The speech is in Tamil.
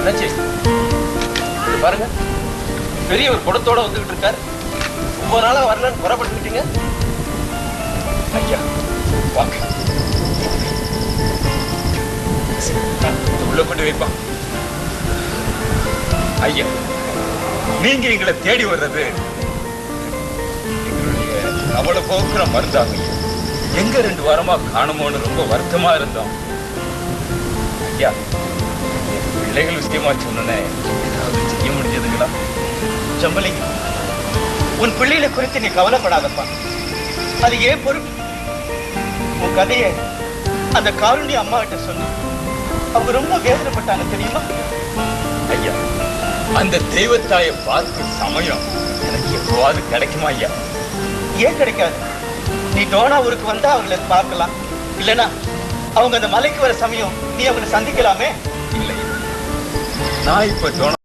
என்னாச்சு? பாருங்க. பெரிய ஒரு குடத்தோட வந்துகிட்டு இருக்காரு. ஒவ்வொரு நாளா வரலன்னு புறப்பட்டுக்கிட்டீங்க. ஐயா வாங்க. உள்ள கொண்டு வைப்பா ஐயா நீங்க எங்களை தேடி வர்றது எங்களுடைய கவலை போக்குற மருந்தாங்க எங்க ரெண்டு வாரமா காணுமோன்னு ரொம்ப வருத்தமா இருந்தோம். ஐயா என் விஷயமா சொன்னனே. ஏதாவது செய்ய முடிஞ்சதுங்களா? ஜம்பலி உன் பிள்ளைகளை குறித்து நீ கவலைப்படாதப்பா. அது ஏன் பொறுப்பு? உன் கதையை அந்த காருண்ய அம்மா கிட்ட சொன்ன அவங்க ரொம்ப வேதனைப்பட்டாங்க தெரியுமா? ஐயா அந்த தெய்வத்தாயை பார்க்க சமயம் எனக்கு எப்போவாது கிடைக்குமா ஐயா? ஏன் கிடைக்காது? நீ டோனா ஊருக்கு வந்தா அவங்களை பார்க்கலாம். இல்லனா அவங்க அந்த மலைக்கு வர சமயம் நீ அவங்களை சந்திக்கலாமே? இல்லை. நான் இப்ப தோண